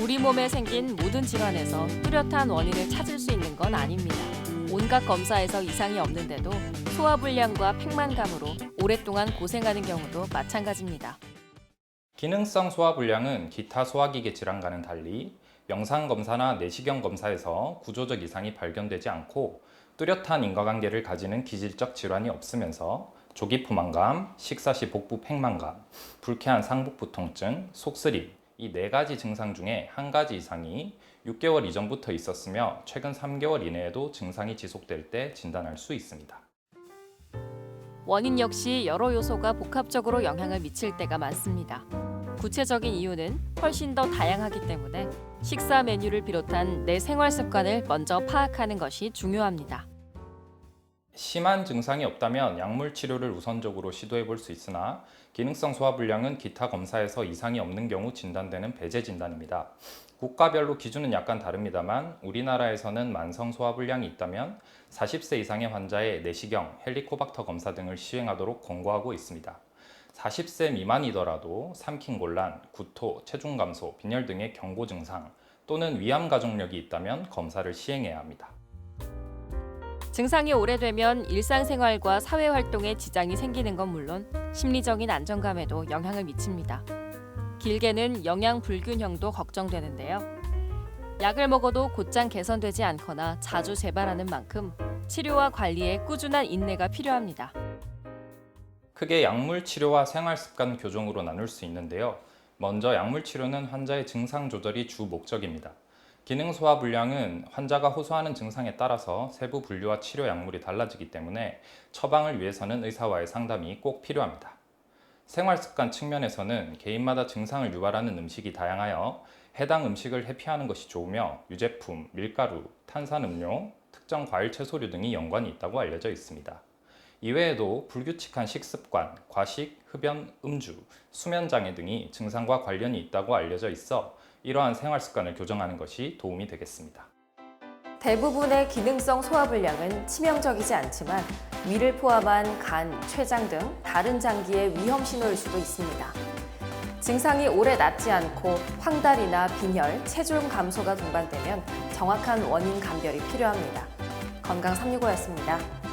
온몸에 생긴 모든 질환에서 뚜렷한 원인을 찾을 수 있는 건 아닙니다. 온갖 검사에서 이상이 없는데도 소화불량과 팽만감으로 오랫동안 고생하는 경우도 마찬가지입니다. 기능성 소화불량은 기타 소화기계 질환과는 달리 영상 검사나 내시경 검사에서 구조적 이상이 발견되지 않고 뚜렷한 인과관계를 가지는 기질적 질환이 없으면서 조기 포만감, 식사 시 복부 팽만감, 불쾌한 상복부 통증, 속쓰림 이 네 가지 증상 중에 한 가지 이상이 6개월 이전부터 있었으며 최근 3개월 이내에도 증상이 지속될 때 진단할 수 있습니다. 원인 역시 여러 요소가 복합적으로 영향을 미칠 때가 많습니다. 구체적인 이유는 훨씬 더 다양하기 때문에 식사 메뉴를 비롯한 내 생활 습관을 먼저 파악하는 것이 중요합니다. 심한 증상이 없다면 약물 치료를 우선적으로 시도해 볼 수 있으나 기능성 소화불량은 기타 검사에서 이상이 없는 경우 진단되는 배제 진단입니다. 국가별로 기준은 약간 다릅니다만 우리나라에서는 만성 소화불량이 있다면 40세 이상의 환자의 내시경, 헬리코박터 검사 등을 시행하도록 권고하고 있습니다. 40세 미만이더라도 삼킨 곤란, 구토, 체중 감소, 빈혈 등의 경고 증상 또는 위암 가족력이 있다면 검사를 시행해야 합니다. 증상이 오래되면 일상생활과 사회 활동에 지장이 생기는 건 물론 심리적인 안정감에도 영향을 미칩니다. 길게는 영양 불균형도 걱정되는데요. 약을 먹어도 곧장 개선되지 않거나 자주 재발하는 만큼 치료와 관리에 꾸준한 인내가 필요합니다. 크게 약물 치료와 생활 습관 교정으로 나눌 수 있는데요. 먼저 약물 치료는 환자의 증상 조절이 주 목적입니다. 기능 소화 불량은 환자가 호소하는 증상에 따라서 세부 분류와 치료 약물이 달라지기 때문에 처방을 위해서는 의사와의 상담이 꼭 필요합니다. 생활 습관 측면에서는 개인마다 증상을 유발하는 음식이 다양하여 해당 음식을 회피하는 것이 좋으며 유제품, 밀가루, 탄산음료, 특정 과일 채소류 등이 연관이 있다고 알려져 있습니다. 이외에도 불규칙한 식습관, 과식, 흡연, 음주, 수면 장애 등이 증상과 관련이 있다고 알려져 있어 이러한 생활 습관을 교정하는 것이 도움이 되겠습니다. 대부분의 기능성 소화불량은 치명적이지 않지만 위를 포함한 간, 췌장 등 다른 장기의 위험 신호일 수도 있습니다. 증상이 오래 낫지 않고 황달이나 빈혈, 체중 감소가 동반되면 정확한 원인 감별이 필요합니다. 건강 365였습니다.